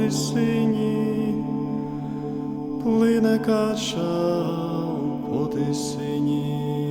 Поти сині, плине кача поти сині.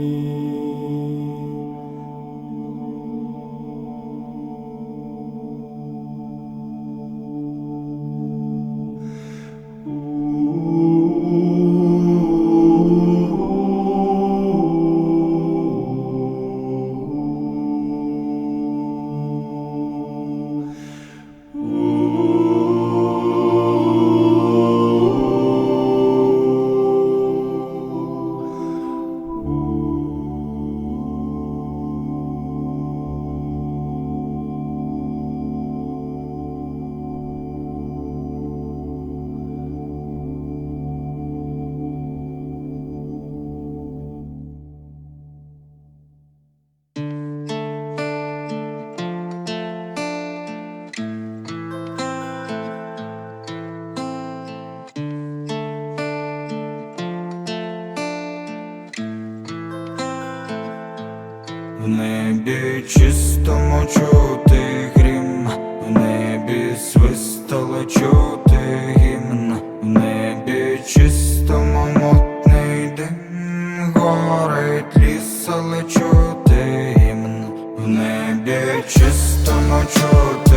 Небі чистому чути грім, в небі свистало чути гімн, в небі чистому мутний дим, горить ліс, але чути гімн, в небі чистому чути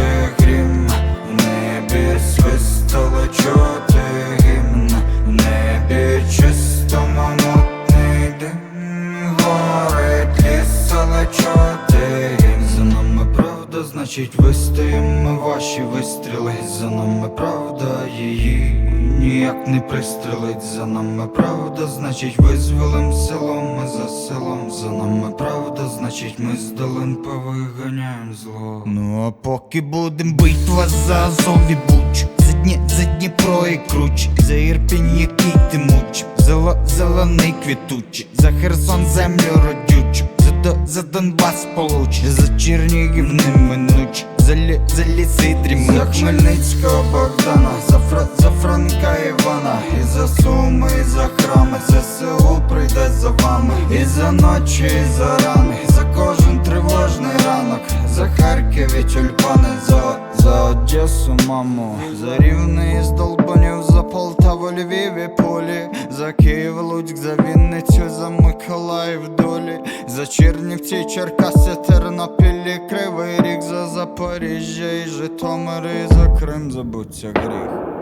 правда, її ніяк не пристрелить. За нами правда, значить визволим село, ми за селом. За нами правда, значить ми з долин повиганяєм зло. Ну а поки будем битва за Азов і Буч За дні, за Дніпро і Круч За Ірпінь, який ти муч Зело, зелений квітучий За Херсон землю родючу За, за Донбас получ За Чернігів неминуч За, лі, за ліси дрімуч За Хмельницького Богдана За, Фра, за Франка Івана. І за Суми, і за храми. ЗСУ прийде за вами. І за ночі, і за рани. За кожен тривожний ранок. За Харків і тюльпани За, за Одесу, маму За Рівне із Долбанів За Полтаву, Львів і Полі. За Київ, Луцьк, за Вінницю За Миколаїв, долі. За Чернівці, Черкаси, Тернопілі, Кривий Ріг За Запоріжжя і Житомир І за Крим забуться гріх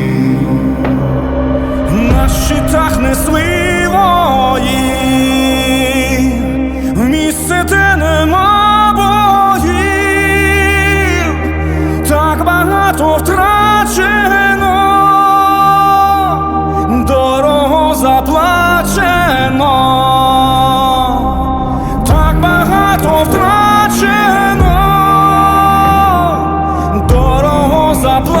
щитах несли вої, в місце, де нема боїв, так багато втрачено, дорого заплачено, втрачено, дорого заплачено.